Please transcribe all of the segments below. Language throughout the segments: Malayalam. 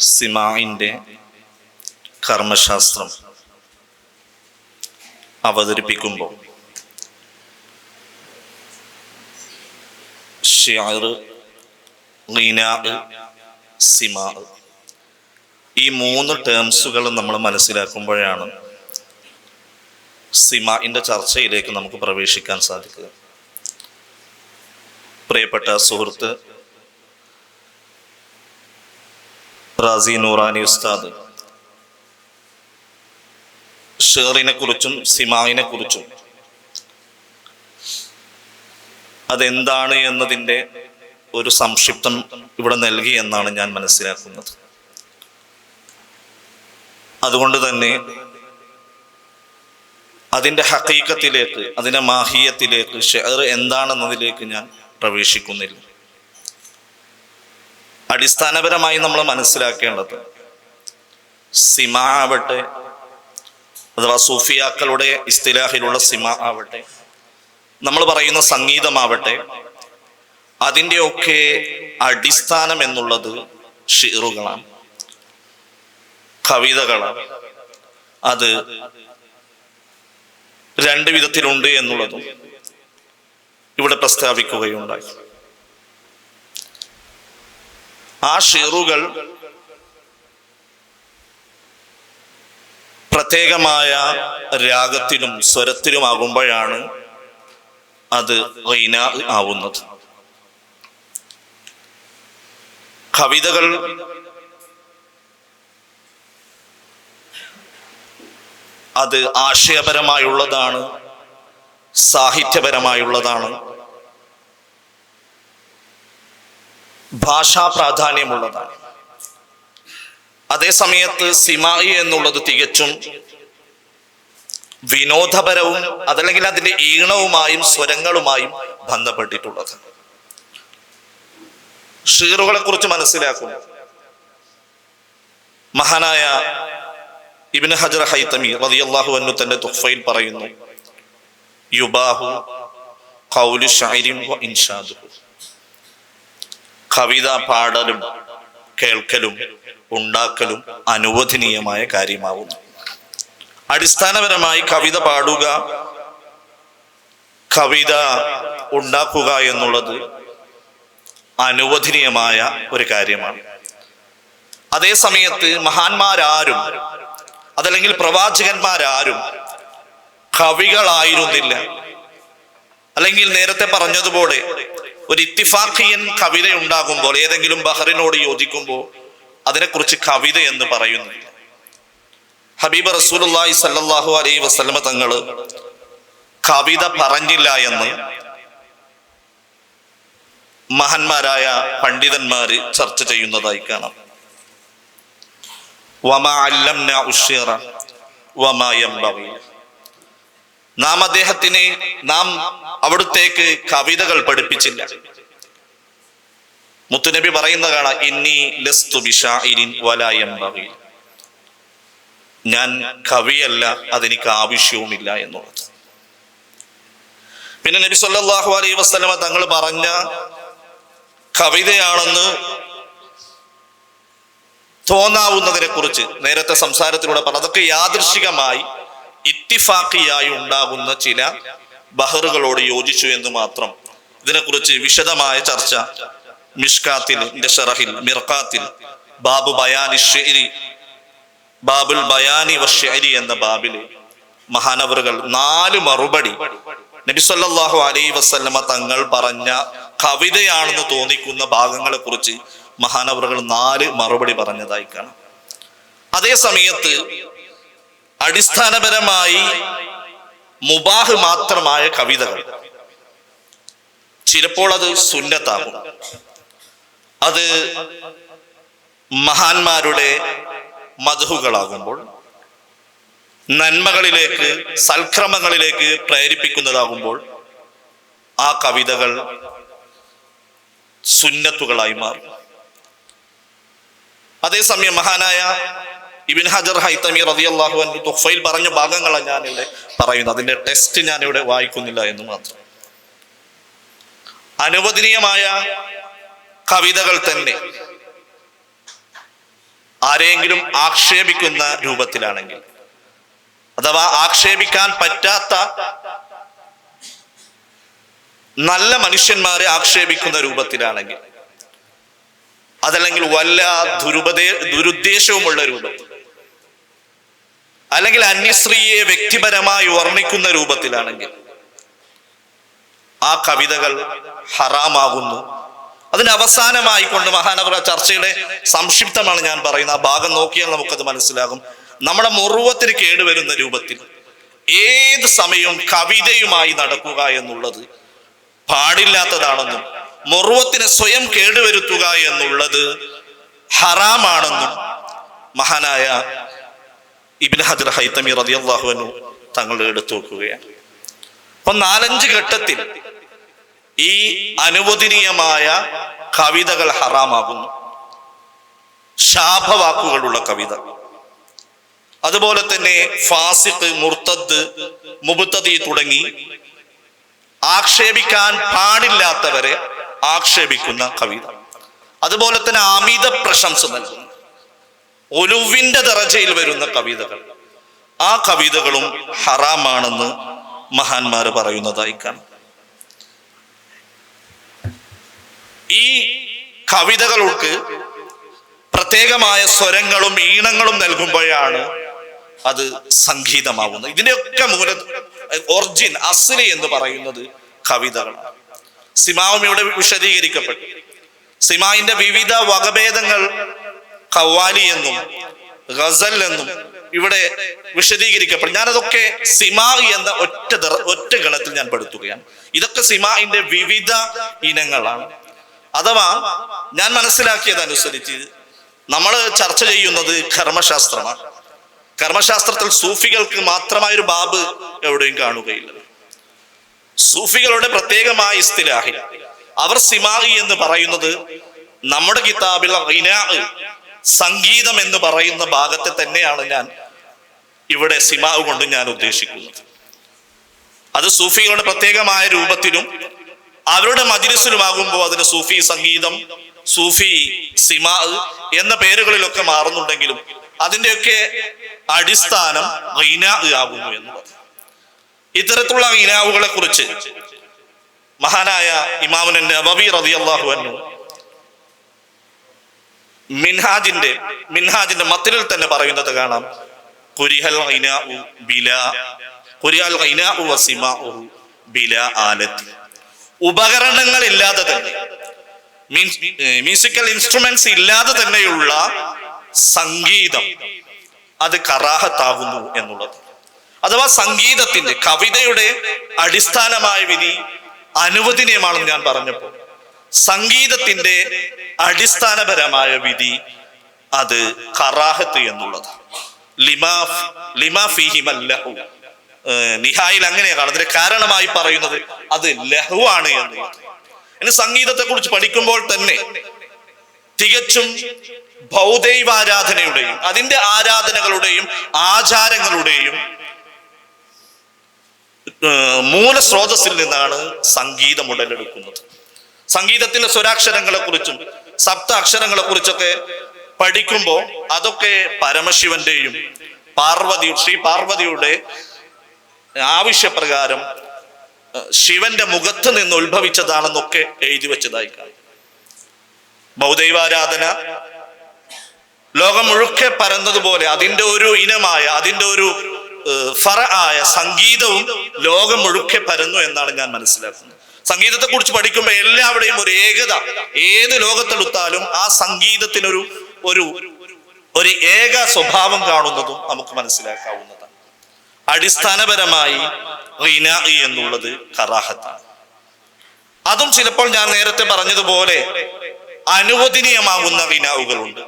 സിമായിന്റെ കർമ്മശാസ്ത്രം അവതരിപ്പിക്കുമ്പോൾ സിമാ. ഈ മൂന്ന് ടേംസുകൾ നമ്മൾ മനസ്സിലാക്കുമ്പോഴാണ് സിമാഇന്റെ ചർച്ചയിലേക്ക് നമുക്ക് പ്രവേശിക്കാൻ സാധിക്കുക. പ്രിയപ്പെട്ട സുഹൃത്ത് റാസി നൂറാനി ഉസ്താദ്. ഷേറിനെ കുറിച്ചും സിമായിനെ കുറിച്ചും അതെന്താണ് എന്നതിന്റെ ഒരു സംക്ഷിപ്തം ഇവിടെ നൽകി എന്നാണ് ഞാൻ മനസ്സിലാക്കുന്നത്. അതുകൊണ്ട് തന്നെ അതിന്റെ ഹക്കീക്കത്തിലേക്ക് അതിന്റെ മാഹിയത്തിലേക്ക് ഷെയർ എന്താണെന്നതിലേക്ക് ഞാൻ പ്രവേശിക്കുന്നില്ല. അടിസ്ഥാനപരമായി നമ്മൾ മനസ്സിലാക്കേണ്ടത് സിമ ആവട്ടെ അഥവാ സൂഫിയാക്കളുടെ ഇസ്തിലാഹിലുള്ള സിമ ആവട്ടെ നമ്മൾ പറയുന്ന സംഗീതമാവട്ടെ അതിന്റെയൊക്കെ അടിസ്ഥാനം എന്നുള്ളത് ഷിറുകളാണ് കവിതകളാണ്. അത് രണ്ട് വിധത്തിലുണ്ട് എന്നുള്ളതും ഇവിടെ പ്രസ്താവിക്കുകയുണ്ടായി. ആ ഷിറുകൾ പ്രത്യേകമായ രാഗത്തിലും സ്വരത്തിലുമാകുമ്പോഴാണ് അത് റൈന ആവുന്നത്. കവിതകൾ അത് ആശയപരമായുള്ളതാണ് സാഹിത്യപരമായുള്ളതാണ്. ഭാഷാ പ്രാധാന്യമുള്ളതാണ് അതേസമയത്ത് സിമായി എന്നുള്ളത് തികച്ചും വിനോദപരവും അതല്ലെങ്കിൽ അതിന്റെ ഈണവുമായും സ്വരങ്ങളുമായും ബന്ധപ്പെട്ടിട്ടുള്ളത്. ഷീറുകളെ കുറിച്ച് മനസ്സിലാക്കും. മഹാനായ ഇബിന് ഹജർ ഹൈത്തമി റതിയല്ലാഹു അന്നു തന്റെ തുഫയിൽ പറയുന്നു യുബാഹു കൗലു ഷാഇരിൻ വ ഇൻഷാദുഹു കവിത പാടലും കേൾക്കലും ഉണ്ടാക്കലും അനുവദനീയമായ കാര്യമാവുന്നു. അടിസ്ഥാനപരമായി കവിത പാടുക കവിത ഉണ്ടാക്കുക എന്നുള്ളത് അനുവദനീയമായ ഒരു കാര്യമാണ്. അതേ സമയത്ത് മഹാന്മാരാരും അതല്ലെങ്കിൽ പ്രവാചകന്മാരാരും കവികളായിരുന്നില്ല. അല്ലെങ്കിൽ നേരത്തെ പറഞ്ഞതുപോലെ ഒരു ഇത്തിഫാഖിയൻ കവിത ഉണ്ടാകുമ്പോൾ ഏതെങ്കിലും ബഹറിനോട് യോജിക്കുമ്പോൾ അതിനെക്കുറിച്ച് കവിത എന്ന് പറയുന്നു. ഹബീബ് റസൂലുള്ളാഹി സല്ലല്ലാഹു അലൈഹി വസല്ലമ തങ്ങൾ കവിത പറഞ്ഞില്ല എന്ന് മഹാന്മാരായ പണ്ഡിതന്മാര് ചർച്ച ചെയ്യുന്നതായി കാണാം. വമ അല്ലം വമാ നാം അദ്ദേഹത്തിന് നാം അവിടുത്തേക്ക് കവിതകൾ പഠിപ്പിച്ചില്ല. മുത്തുനബി പറയുന്ന ഇന്നി ലസ്തു ഞാൻ കവിയല്ല അതെനിക്ക് ആവശ്യവുമില്ല എന്നുള്ളത്. പിന്നെ നബി സല്ലാഹു അലൈ വസ്ലമ തങ്ങൾ പറഞ്ഞ കവിതയാണെന്ന് തോന്നാവുന്നതിനെ കുറിച്ച് നേരത്തെ സംസാരത്തിലൂടെ പറഞ്ഞു അതൊക്കെ യാദൃശികമായി ഇത്തിഫാക്കിയായി ഉണ്ടാകുന്ന ചില ബഹറുകളോട് യോജിച്ചു എന്ന് മാത്രം ഇതിനെക്കുറിച്ച് വിശദമായ ചർച്ച മിഷ്കാത്തിൽ ഷറഹിൽ മിർക്കാത്തിൽ ബാബു ബയാനി ഷെരി ബാബുൽ ബയാനി വഷരി എന്ന ബാബിൽ മഹാനവറുകൾ നാല് മറുപടി നബി സല്ലല്ലാഹു അലൈഹി വസല്ലമ തങ്ങൾ പറഞ്ഞ കവിതയാണെന്ന് തോന്നിക്കുന്ന ഭാഗങ്ങളെ കുറിച്ച് മഹാനവറുകൾ നാല് മറുപടി പറഞ്ഞതായി കാണാം. അതേ സമയത്ത് അടിസ്ഥാനപരമായി മുബാഹ് മാത്രമായ കവിതകൾ. ചിലപ്പോൾ അത് സുന്നത്താകും. അത് മഹാന്മാരുടെ മധുകളാകുമ്പോൾ നന്മകളിലേക്ക് സൽക്രമങ്ങളിലേക്ക് പ്രേരിപ്പിക്കുന്നതാകുമ്പോൾ ആ കവിതകൾ സുന്നത്തുകളായി മാറും. അതേസമയം മഹാനായ ഇബിൻ ഹജർ ഹൈത്തമി റളിയല്ലാഹു അൻഹു തുഫയിൽ പറഞ്ഞ ഭാഗങ്ങളാണ് ഞാനിവിടെ പറയുന്നത്. അതിന്റെ ടെസ്റ്റ് ഞാൻ ഇവിടെ വായിക്കുന്നില്ല എന്ന് മാത്രം. അനുവദനീയമായ കവിതകൾ തന്നെ ആരെങ്കിലും ആക്ഷേപിക്കുന്ന രൂപത്തിലാണെങ്കിൽ അഥവാ ആക്ഷേപിക്കാൻ പറ്റാത്ത നല്ല മനുഷ്യന്മാരെ ആക്ഷേപിക്കുന്ന രൂപത്തിലാണെങ്കിൽ അതല്ലെങ്കിൽ വല്ല ദുരുപദേ ദുരുദ്ദേശവുമുള്ള രൂപത്തിൽ അല്ലെങ്കിൽ അന്യസ്ത്രീയെ വ്യക്തിപരമായി വർണിക്കുന്ന രൂപത്തിലാണെങ്കിൽ ആ കവിതകൾ ഹറാമാകുന്നു. അതിന് അവസാനമായി കൊണ്ട് മഹാനവര ചർച്ചയുടെ സംക്ഷിപ്തമാണ് ഞാൻ പറയുന്നത്. ആ ഭാഗം നോക്കിയാൽ നമുക്കത് മനസ്സിലാകും. നമ്മുടെ മുറുവത്തിന് കേടുവരുന്ന രൂപത്തിൽ ഏത് സമയവും കവിതയുമായി നടക്കുക എന്നുള്ളത് പാടില്ലാത്തതാണെന്നും മുറുവത്തിന് സ്വയം കേടുവരുത്തുക എന്നുള്ളത് ഹറാമാണെന്നും മഹാനായ ഇബിൻ ഹജർ ഹൈത്തമി റതിയല്ലാഹുവിനു തങ്ങൾ എടുത്തു വെക്കുകയാണ് അപ്പൊ നാലഞ്ച് ഘട്ടത്തിൽ ഈ അനുവദനീയമായ കവിതകൾ ഹറാമാകുന്നു. ശാപവാക്കുകളുള്ള കവിത. അതുപോലെ തന്നെ ഫാസിഖ് മുർത്തദ് മുബുത്തദി തുടങ്ങി ആക്ഷേപിക്കാൻ പാടില്ലാത്തവരെ ആക്ഷേപിക്കുന്ന കവിത. അതുപോലെ തന്നെ അമിത പ്രശംസ നൽകുന്നു. ഒലുവിന്റെ ദറജയിൽ വരുന്ന കവിതകൾ. ആ കവിതകളും ഹറാമാണെന്ന് മഹാന്മാര് പറയുന്നതായി കാണാം. ഈ കവിതകൾക്ക് പ്രത്യേകമായ സ്വരങ്ങളും ഈണങ്ങളും നൽകുമ്പോഴാണ് അത് സംഗീതമാവുന്നത്. ഇതിന്റെയൊക്കെ മൂല ഒറിജിൻ അസ്ലി എന്ന് പറയുന്നത് കവിതകളാണ്. സിമാവും ഇവിടെ വിശദീകരിക്കപ്പെട്ടു. സിമായിന്റെ വിവിധ വകഭേദങ്ങൾ കവാലി എന്നും ഗസൽ എന്നും ഇവിടെ വിശദീകരിക്കപ്പെടും. ഞാനതൊക്കെ സിമാ എന്ന ഒറ്റ ഒറ്റ ഗണത്തിൽ ഞാൻ പെടുത്തുകയാണ്. ഇതൊക്കെ സിമാഇന്റെ വിവിധ ഇനങ്ങളാണ്. അഥവാ ഞാൻ മനസ്സിലാക്കിയതനുസരിച്ച് നമ്മൾ ചർച്ച ചെയ്യുന്നത് കർമ്മശാസ്ത്രമാണ് കർമ്മശാസ്ത്രത്തിൽ സൂഫികൾക്ക് മാത്രമായ ഒരു ബാബ് എവിടെയും കാണുകയില്ല. സൂഫികളുടെ പ്രത്യേകമായ ഇസ്തിലാഹി അവർ സിമാഹി എന്ന് പറയുന്നത് നമ്മുടെ കിതാബിൽ സംഗീതം എന്ന് പറയുന്ന ഭാഗത്തെ തന്നെയാണ് ഞാൻ ഇവിടെ സിമാവ് കൊണ്ട് ഞാൻ ഉദ്ദേശിക്കുന്നത്. അത് സൂഫികളുടെ പ്രത്യേകമായ രൂപത്തിലും അവരുടെ മജിലിസിലുമാകുമ്പോൾ അതിന് സൂഫി സംഗീതം സൂഫി സിമാ എന്ന പേരുകളിലൊക്കെ മാറുന്നുണ്ടെങ്കിലും അതിന്റെയൊക്കെ അടിസ്ഥാനം ഗൈനാ ആകുന്നു എന്നുള്ളത് ഇത്തരത്തിലുള്ള ഇനാവുകളെ കുറിച്ച് മഹാനായ ഇമാമുൻ നബബി റളിയല്ലാഹു അൻഹു മിൻഹാജിന്റെ മിൻഹാജിന്റെ മത്തിനിൽ തന്നെ പറയുന്നത് കാണാം. കുരിഹൽ ബില കുരിഹൽ ബിലാ ആലത്തി. ഉപകരണങ്ങൾ ഇല്ലാതെ തന്നെ മ്യൂസിക്കൽ ഇൻസ്ട്രുമെന്റ്സ് ഇല്ലാതെ തന്നെയുള്ള സംഗീതം അത് കറാഹത്താകുന്നു എന്നുള്ളത്. അഥവാ സംഗീതത്തിന്റെ കവിതയുടെ അടിസ്ഥാനമായ വിധി അനുവദനീയമാണെന്ന് ഞാൻ പറഞ്ഞപ്പോൾ സംഗീതത്തിന്റെ അടിസ്ഥാനപരമായ വിധി അത് കറാഹത്ത് എന്നുള്ളത് ലിമാഫ് നിഹായിൽ അങ്ങനെയാണ്. അതിന്റെ കാരണമായി പറയുന്നത് അത് ലഹുവാണ് എന്നുള്ളത് ഇനി സംഗീതത്തെ കുറിച്ച് പഠിക്കുമ്പോൾ തന്നെ തികച്ചും ഭൗദൈവാരാധനയുടെയും അതിന്റെ ആരാധനകളുടെയും ആചാരങ്ങളുടെയും മൂല മൂലസ്രോതസ്സിൽ നിന്നാണ് സംഗീതം ഉടലെടുക്കുന്നത്. സംഗീതത്തിലെ സ്വരാക്ഷരങ്ങളെ കുറിച്ചും സപ്ത അക്ഷരങ്ങളെ കുറിച്ചൊക്കെ പഠിക്കുമ്പോൾ അതൊക്കെ പരമശിവന്റെയും പാർവതി ശ്രീ പാർവതിയുടെ ആവശ്യപ്രകാരം ശിവന്റെ മുഖത്ത് നിന്ന് ഉത്ഭവിച്ചതാണെന്നൊക്കെ എഴുതി വെച്ചതായി കാണാം. ബൗദ്ധൈവാരാധന ലോകം മുഴുക്കെ പരന്നതുപോലെ അതിന്റെ ഒരു ഇനമായ അതിന്റെ ഒരു ഫറ ആയ സംഗീതവും ലോകം മുഴുക്കെ പരന്നു എന്നാണ് ഞാൻ മനസ്സിലാക്കുന്നത്. സംഗീതത്തെ കുറിച്ച് പഠിക്കുമ്പോൾ എല്ലാവരുടെയും ഒരു ഏകത. ഏത് ലോകത്തെടുത്താലും ആ സംഗീതത്തിനൊരു ഒരു ഒരു ഏക സ്വഭാവം കാണുന്നതും നമുക്ക് മനസ്സിലാക്കാവുന്നതാണ്. അടിസ്ഥാനപരമായി എന്നുള്ളത് കറാഹത്താണ്. അതും ചിലപ്പോൾ ഞാൻ നേരത്തെ പറഞ്ഞതുപോലെ അനുവദനീയമാകുന്ന വിനാവുകളുണ്ട്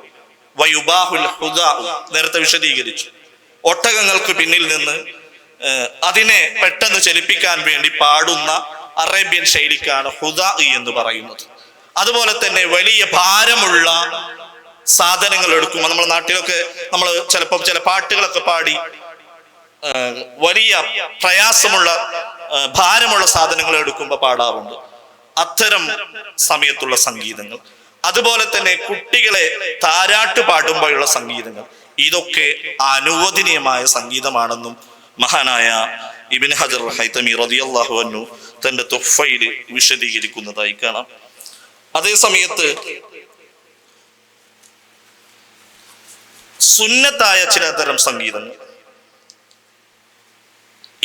വയുബാഹുൽ നേരത്തെ വിശദീകരിച്ചു. ഒട്ടകങ്ങൾക്ക് പിന്നിൽ നിന്ന് അതിനെ പെട്ടെന്ന് ചലിപ്പിക്കാൻ വേണ്ടി പാടുന്ന അറേബ്യൻ ശൈലിക്കാണ് ഹുദാ എന്ന് പറയുന്നത്. അതുപോലെ തന്നെ വലിയ ഭാരമുള്ള സാധനങ്ങൾ എടുക്കുമ്പോൾ നമ്മുടെ നാട്ടിലൊക്കെ നമ്മൾ ചിലപ്പോൾ ചില പാട്ടുകളൊക്കെ പാടി വലിയ പ്രയാസമുള്ള ഭാരമുള്ള സാധനങ്ങൾ എടുക്കുമ്പോൾ പാടാറുണ്ട്. അത്തരം സമയത്തുള്ള സംഗീതങ്ങൾ. അതുപോലെ തന്നെ കുട്ടികളെ താരാട്ട് പാടുമ്പോഴുള്ള സംഗീതങ്ങൾ. ഇതൊക്കെ അനുവദനീയമായ സംഗീതമാണെന്നും മഹാനായ ഇബിൻ ഹജർ ഹൈത്തമി റതിയല്ലാഹു അന്നു തന്റെ തൊഫയിൽ വിശദീകരിക്കുന്നതായി കാണാം. അതേ സമയത്ത് സുന്നത്തായ ചില തരം സംഗീതങ്ങൾ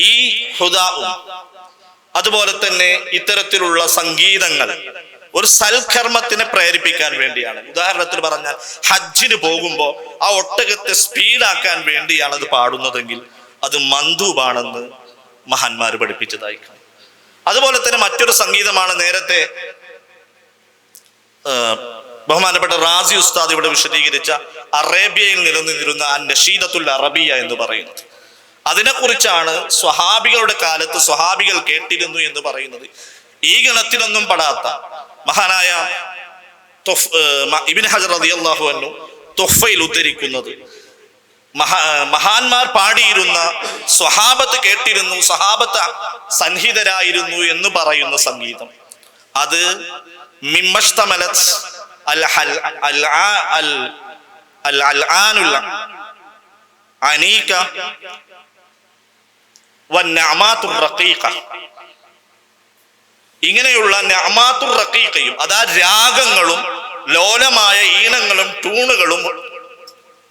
ഈ ഹുദാവും അതുപോലെ തന്നെ ഇത്തരത്തിലുള്ള സംഗീതങ്ങൾ ഒരു സൽക്കർമ്മത്തിനെ പ്രേരിപ്പിക്കാൻ വേണ്ടിയാണ്. ഉദാഹരണത്തിന് പറഞ്ഞാൽ ഹജ്ജിന് പോകുമ്പോൾ ആ ഒട്ടകത്തെ സ്പീഡാക്കാൻ വേണ്ടിയാണ് അത് പാടുന്നതെങ്കിൽ അത് മന്ദൂബാണെന്ന് മഹാന്മാർ പഠിപ്പിച്ചതായി കാണും അതുപോലെ തന്നെ മറ്റൊരു സംഗീതമാണ് നേരത്തെ ബഹുമാനപ്പെട്ട റാസി ഉസ്താദ് ഇവിടെ വിശദീകരിച്ച അറേബ്യയിൽ നിലനിന്നിരുന്ന ആ നഷീദത്തുൽ അറബിയ എന്ന് പറയുന്നത്. അതിനെക്കുറിച്ചാണ് സ്വഹാബികളുടെ കാലത്ത് സ്വഹാബികൾ കേട്ടിരുന്നു എന്ന് പറയുന്നത്. ഈ ഗണത്തിലൊന്നും പെടാത്ത മഹാനായ ഇബ്നു ഹജർ റളിയല്ലാഹു അൻഹു തൊഫയിൽ ഉദ്ധരിക്കുന്നത് മഹാ മഹാന്മാർ പാടിയിരുന്ന സ്വഹാബത്ത് കേട്ടിരുന്നു സ്വഹാബത്ത് സന്നിഹിതരായിരുന്നു എന്ന് പറയുന്ന സംഗീതം. അത് മിമ്മഷ്തമലത് ഇങ്ങനെയുള്ള നഅമാത്തുർ റഖീഖയും അതാ രാഗങ്ങളും ലോലമായ ഈണങ്ങളും ട്യൂണുകളും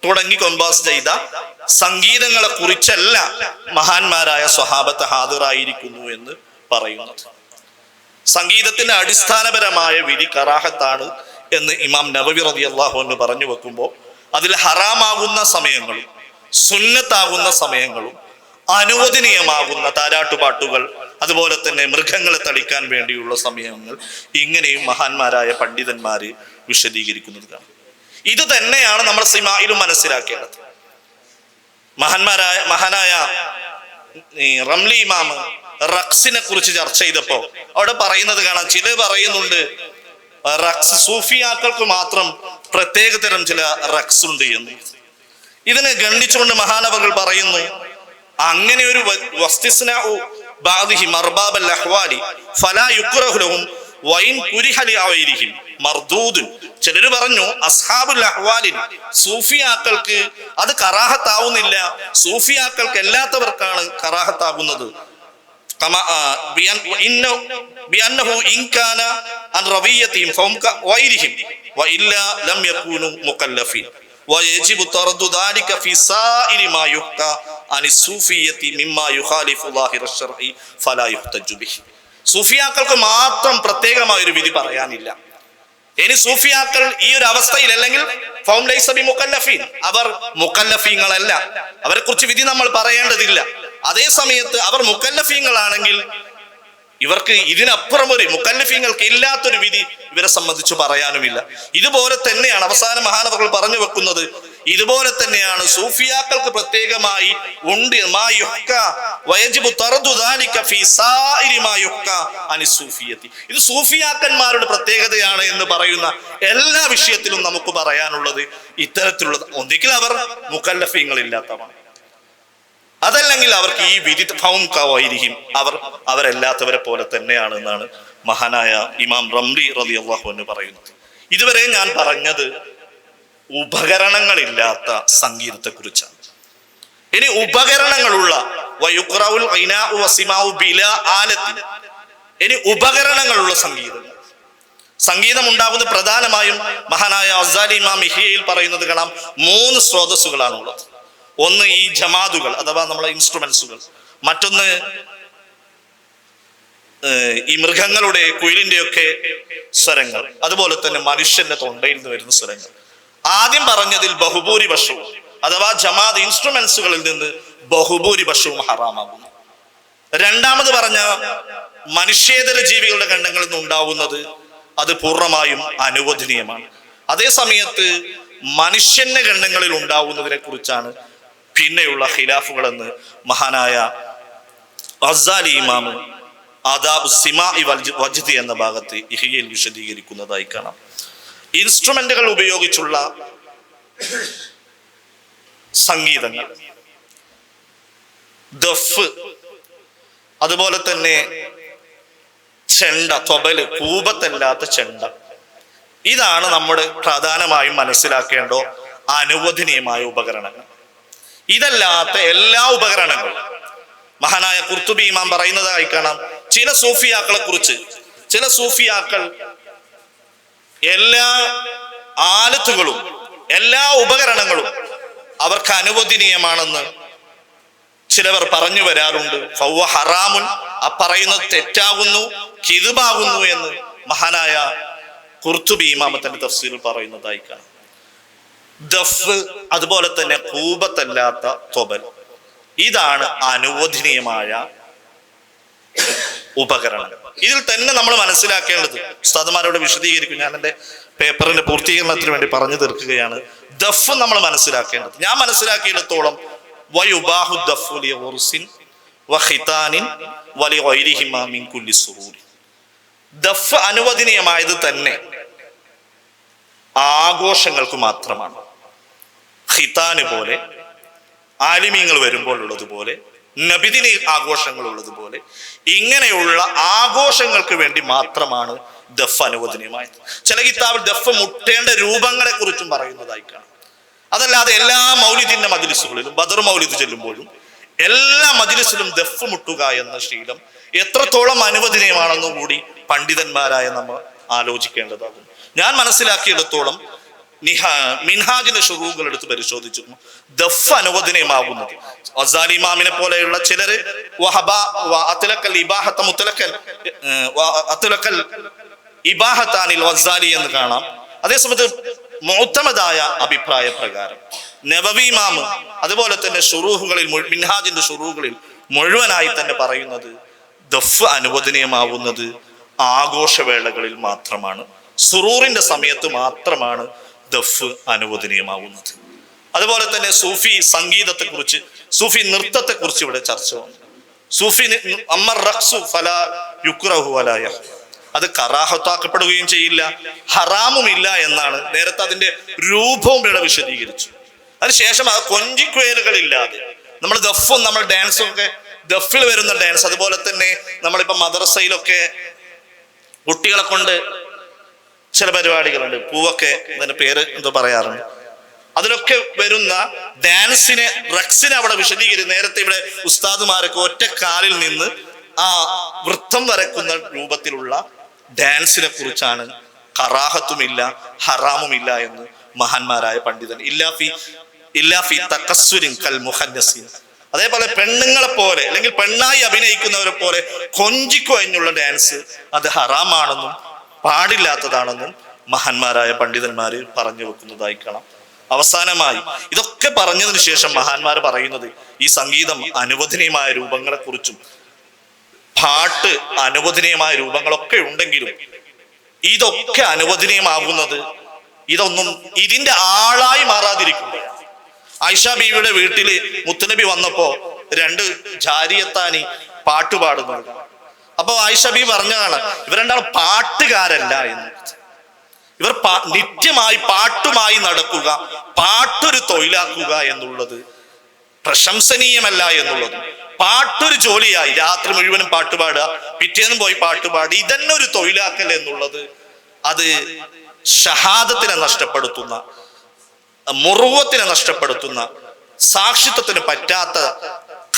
തുടങ്ങി കൊമ്പാസ് ചെയ്ത സംഗീതങ്ങളെ കുറിച്ചല്ല മഹാന്മാരായ സ്വഹാബത്ത് ഹാജറായിരിക്കുന്നു എന്ന് പറയുന്നത്. സംഗീതത്തിന്റെ അടിസ്ഥാനപരമായ വിധി കറാഹത്താണ് എന്ന് ഇമാം നബവി റതി അള്ളാഹു എന്ന് പറഞ്ഞു വെക്കുമ്പോൾ അതിൽ ഹറാമാകുന്ന സമയങ്ങളും സുന്നത്താകുന്ന സമയങ്ങളും അനുവദനീയമാകുന്ന താരാട്ടുപാട്ടുകൾ അതുപോലെ തന്നെ മൃഗങ്ങളെ തളിക്കാൻ വേണ്ടിയുള്ള സമയങ്ങൾ ഇങ്ങനെയും മഹാന്മാരായ പണ്ഡിതന്മാര് വിശദീകരിക്കുന്നത് ഇത് തന്നെയാണ് നമ്മൾ സിമായിലും മനസ്സിലാക്കേണ്ടത്. മഹാന്മാരായ മഹാനായ റംലി ഇമാമ് റക്സിനെ കുറിച്ച് ചർച്ച ചെയ്തപ്പോ അവിടെ പറയുന്നത് കാണാം. ചില പറയുന്നുണ്ട് റക്സ് സൂഫിയാക്കൾക്ക് മാത്രം പ്രത്യേക തരം ചില റക്സ് ഉണ്ട് എന്ന്. ഇതിനെ ഗണ്ണിച്ചുകൊണ്ട് മഹാനവകൾ പറയുന്നു അങ്ങനെ ഒരു മർബാബൽ ഫലാ യുക്രഹുലവും വൈൻ കുരിഹലി ആയിരിക്കും മർദൂദുൻ ചിലർ പറഞ്ഞു അസ്ഹാബുൽ അഹ്വാലിൻ സൂഫിയാക്കൾക്ക് അത് കറാഹത്താവുന്നില്ല. സൂഫിയാക്കൾക്ക് എല്ലാത്തവർക്കാണ് കറാഹത്താകുന്നത് സൂഫിയാക്കൾക്ക് മാത്രം പ്രത്യേകമായ ഒരു വിധി പറയാനില്ല. ഇനി സൂഫിയാക്കൾ ഈ ഒരു അവസ്ഥയിൽ അല്ലെങ്കിൽ അവർ മുക്കല്ലഫീങ്ങളല്ല അവരെ കുറിച്ച് വിധി നമ്മൾ പറയേണ്ടതില്ല. അതേ സമയത്ത് അവർ മുക്കല്ലഫീങ്ങളാണെങ്കിൽ ഇവർക്ക് ഇതിനപ്പുറം ഒരു മുക്കല്ലഫീങ്ങൾക്ക് ഇല്ലാത്തൊരു വിധി ഇവരെ സംബന്ധിച്ച് പറയാനുമില്ല. ഇതുപോലെ തന്നെയാണ് അവസാന മഹാനവകൾ പറഞ്ഞു വെക്കുന്നത്. ഇതുപോലെ തന്നെയാണ് സൂഫിയാക്കൾക്ക് പ്രത്യേകമായി ഉണ്ട്. ഇത് സൂഫിയാക്കന്മാരുടെ പ്രത്യേകതയാണ് എന്ന് പറയുന്ന എല്ലാ വിഷയത്തിലും നമുക്ക് പറയാനുള്ളത് ഇത്തരത്തിലുള്ളത്. ഒന്നിക്കൽ അവർ മുക്കല്ലഫീങ്ങളില്ലാത്തവണ് അതല്ലെങ്കിൽ അവർക്ക് ഈ വിധി ഫൗം കവായിരിക്കും അവർ അവരല്ലാത്തവരെ പോലെ തന്നെയാണ് എന്നാണ് മഹാനായ ഇമാം റംലി റലി അള്ളാഹു എന്ന് പറയുന്നത്. ഇതുവരെ ഞാൻ പറഞ്ഞത് ഉപകരണങ്ങളില്ലാത്ത സംഗീതത്തെ കുറിച്ചാണ് ഇനി ഉപകരണങ്ങളുള്ള ഇനി ഉപകരണങ്ങളുള്ള സംഗീതം സംഗീതം ഉണ്ടാകുന്നത് പ്രധാനമായും മഹാനായ അസാലി ഇമാം മിഹിയയിൽ പറയുന്നത് കാണാം മൂന്ന് സ്രോതസ്സുകളാണുള്ളത്. ഒന്ന് ഈ ജമാതുകൾ അഥവാ നമ്മളെ ഇൻസ്ട്രുമെന്റ്സുകൾ മറ്റൊന്ന് ഈ മൃഗങ്ങളുടെ കുയിലിന്റെ ഒക്കെ സ്വരങ്ങൾ. അതുപോലെ തന്നെ മനുഷ്യന്റെ തൊണ്ടയിൽ നിന്ന് വരുന്ന സ്വരങ്ങൾ. ആദ്യം പറഞ്ഞതിൽ ബഹുഭൂരിപക്ഷവും അഥവാ ജമാഅത്ത് ഇൻസ്ട്രുമെന്റ്സുകളിൽ നിന്ന് ബഹുഭൂരിപക്ഷവും ഹറാമാകുന്നു. രണ്ടാമത് പറഞ്ഞ മനുഷ്യേതര ജീവികളുടെ ഖണ്ഡങ്ങളിൽ നിന്ന് ഉണ്ടാവുന്നത് അത് പൂർണമായും അനുവദനീയമാണ്. അതേ സമയത്ത് മനുഷ്യന്റെ ഖണ്ഡങ്ങളിൽ ഉണ്ടാവുന്നതിനെ കുറിച്ചാണ് പിന്നെയുള്ള ഖിലാഫുകളെന്ന് മഹാനായ അസാലി ഇമാമ് ആദാബ് സിമാ വജ്ദി എന്ന ഭാഗത്ത് ഇഹിയയിൽ വിശദീകരിക്കുന്നതായി കാണാം. ഇൻസ്ട്രുമെന്റുകൾ ഉപയോഗിച്ചുള്ള സംഗീതങ്ങൾ. ദഫ് അതുപോലെ തന്നെ ചെണ്ട തൊബൽ കൂപത്തല്ലാത്ത ചെണ്ട. ഇതാണ് നമ്മൾ പ്രധാനമായും മനസ്സിലാക്കേണ്ടോ അനുവദനീയമായ ഉപകരണങ്ങൾ. ഇതല്ലാത്ത എല്ലാ ഉപകരണങ്ങളും. മഹാനായ കുർത്തുബി ഇമാം പറയുന്നതായി കാണാം. ചില സൂഫിയാക്കളെ കുറിച്ച് ചില സൂഫിയാക്കൾ എല്ലാ ആലത്തുകളും എല്ലാ ഉപകരണങ്ങളും അവർക്ക് അനുവദനീയമാണെന്ന് ചിലവർ പറഞ്ഞു വരാറുണ്ട്. ഫൗവ ഹറാമുൻ ആ പറയുന്നത് തെറ്റാകുന്നു കിതുബാകുന്നു എന്ന് മഹാനായ കുർത്തുബി ഇമാമത്തിന്റെ തഫ്സീൽ പറയുന്നതായി കാണാം. ദഫ് അതുപോലെ തന്നെ കൂപത്തല്ലാത്ത തൊബൽ. ഇതാണ് അനുവദനീയമായ ഉപകരണം. ഇതിൽ തന്നെ നമ്മൾ മനസ്സിലാക്കേണ്ടത് ഉസ്താദുമാരോട് വിശദീകരിക്കും. ഞാൻ എന്റെ പേപ്പറിന്റെ പൂർത്തീകരണത്തിന് വേണ്ടി പറഞ്ഞു തീർക്കുകയാണ്. ദഫ് നമ്മൾ മനസ്സിലാക്കേണ്ടത്. ഞാൻ മനസ്സിലാക്കിയിടത്തോളം വയുബാഹു ദഫു ലി വഹിതാനിൻ വലി ഗൈരിഹിമാ മിൻ കുല്ലി സുഹൂരി ദഫ് അനുവദനീയമായത് തന്നെ ആഘോഷങ്ങൾക്ക് മാത്രമാണ്. ഹിതാന് പോലെ ആലിമീങ്ങൾ വരുമ്പോൾ ഉള്ളതുപോലെ നബിദിന ആഘോഷങ്ങൾ ഉള്ളതുപോലെ ഇങ്ങനെയുള്ള ആഘോഷങ്ങൾക്ക് വേണ്ടി മാത്രമാണ് ദഫ് അനുവദനീയമായത്. ചില കിതാബിൽ ദഫ് മുട്ടേണ്ട രൂപങ്ങളെ കുറിച്ചും പറയുന്നതായി കാണാം. അതല്ലാതെ എല്ലാ മൗലിദിന്റെ മജിലിസുകളിലും ബദർ മൗലിദ് ചെല്ലുമ്പോഴും എല്ലാ മജിലിസിലും ദഫ് മുട്ടുക എന്ന ശീലം എത്രത്തോളം അനുവദനീയമാണെന്നും കൂടി പണ്ഡിതന്മാരായ നമ്മൾ ആലോചിക്കേണ്ടതാകും ഞാൻ മനസ്സിലാക്കിയിടത്തോളം മിൻഹാജിന്റെ ഷുറൂകൾ എടുത്ത് ദഫ് അനുവദനീയമാകുന്നത്. ഇമാമിനെ പോലെയുള്ള ചിലര് ഇബാഹത്താനിൽ വസാലി എന്ന് കാണാം. അതേസമയത്ത് മൗത്തമതായ അഭിപ്രായ പ്രകാരം നവവിമാമ് അതുപോലെ തന്നെ ഷുറൂഹുകളിൽ മിൻഹാജിന്റെ ഷുറൂഹുകളിൽ മുഴുവനായി തന്നെ പറയുന്നത് ദഫ് അനുവദനീയമാവുന്നത് ആഘോഷവേളകളിൽ മാത്രമാണ്. സുറൂറിന്റെ സമയത്ത് മാത്രമാണ് ദഫ് അനുവദനീയമാവുന്നത്. അതുപോലെ തന്നെ സൂഫി സംഗീതത്തെ കുറിച്ച് സൂഫി നൃത്തത്തെ കുറിച്ച് ഇവിടെ ചർച്ച വന്നു. സൂഫി അമർ റഖ്സു ഫല യുക്രഹു വലാ യഹ്. അത് കറാഹത്താക്കപ്പെടുകയും ചെയ്യില്ല ഹറാമും ഇല്ല എന്നാണ് നേരത്തെ അതിന്റെ രൂപവും ഇവിടെ വിശദീകരിച്ചു. അതിനുശേഷം അത് കൊഞ്ചിക്കുവേലുകളില്ലാതെ നമ്മൾ ദഫും നമ്മൾ ഡാൻസും ഒക്കെ ദഫിൽ വരുന്ന ഡാൻസ് അതുപോലെ തന്നെ നമ്മളിപ്പോ മദ്രസയിലൊക്കെ കുട്ടികളെ കൊണ്ട് ചില പരിപാടികളുണ്ട്. പൂവൊക്കെ അതിന്റെ പേര് എന്തോ പറയാറുണ്ട്. അതിലൊക്കെ വരുന്ന ഡാൻസിനെ റക്സിനെ അവിടെ വിശദീകരിച്ച് നേരത്തെ ഇവിടെ ഉസ്താദുമാരൊക്കെ ഒറ്റ കാലിൽ നിന്ന് ആ വൃത്തം വരക്കുന്ന രൂപത്തിലുള്ള ഡാൻസിനെ കുറിച്ചാണ് കറാഹത്തുമില്ല ഹറാമുമില്ല എന്ന് മഹാന്മാരായ പണ്ഡിതൻ ഇല്ലാഫി ഇല്ലാഫി തക്കസ്വരിൻ കൽ മുഹന്നസിൻ. അതേപോലെ പെണ്ണുങ്ങളെ പോലെ അല്ലെങ്കിൽ പെണ്ണായി അഭിനയിക്കുന്നവരെ പോലെ കൊഞ്ചിക്കൊഴിഞ്ഞുള്ള ഡാൻസ് അത് ഹറാമാണെന്നും പാടില്ലാത്തതാണെന്നും മഹാന്മാരായ പണ്ഡിതന്മാർ പറഞ്ഞു വെക്കുന്നതായി കാണാം. അവസാനമായി ഇതൊക്കെ പറഞ്ഞതിന് ശേഷം മഹാന്മാർ പറയുന്നത് ഈ സംഗീതം അനുവദനീയമായ രൂപങ്ങളെ കുറിച്ചും പാട്ട് അനുവദനീയമായ രൂപങ്ങളൊക്കെ ഉണ്ടെങ്കിലും ഇതൊക്കെ അനുവദനീയമാകുന്നത് ഇതൊന്നും ഇതിന്റെ ആളായി മാറാതിരിക്കുമ്പോൾ ആയിഷ ബീവിയുടെ വീട്ടിൽ മുത്തനബി വന്നപ്പോ രണ്ട് ജാരിയത്താനി പാട്ട് പാടുന്നുണ്ട് അപ്പൊ ആയിഷബി പറഞ്ഞതാണ് രണ്ടാളും പാട്ടുകാരല്ല എന്ന്. ഇവർ നിത്യമായി പാട്ടുമായി നടക്കുക പാട്ടൊരു തൊഴിലാക്കുക എന്നുള്ളത് പ്രശംസനീയമല്ല എന്നുള്ളത്. പാട്ടൊരു ജോലിയായി രാത്രി മുഴുവനും പാട്ട് പാടുക പിറ്റേന്നും പോയി പാട്ട് പാടി ഇതന്നെ ഒരു തൊഴിലാക്കൽ എന്നുള്ളത് അത് ഷഹാദത്തിനെ നഷ്ടപ്പെടുത്തുന്ന മുറുവത്തിനെ നഷ്ടപ്പെടുത്തുന്ന സാക്ഷിത്വത്തിന് പറ്റാത്ത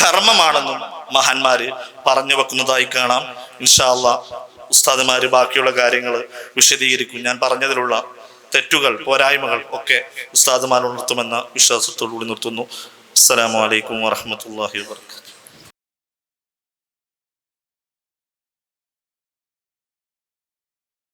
കർമ്മമാണെന്നും മഹാന്മാര് പറഞ്ഞു വെക്കുന്നതായി കാണാം. ഇൻഷാല്ല ഉസ്താദുമാര് ബാക്കിയുള്ള കാര്യങ്ങൾ വിശദീകരിക്കും. ഞാൻ പറഞ്ഞതിലുള്ള തെറ്റുകൾ പോരായ്മകൾ ഒക്കെ ഉസ്താദുമാർ ഉണർത്തുമെന്ന വിശ്വാസത്തോടുകൂടി നിർത്തുന്നു. അസ്സലാമു അലൈക്കും വറഹമത്തല്ലാഹി വാബർക്കാത്തു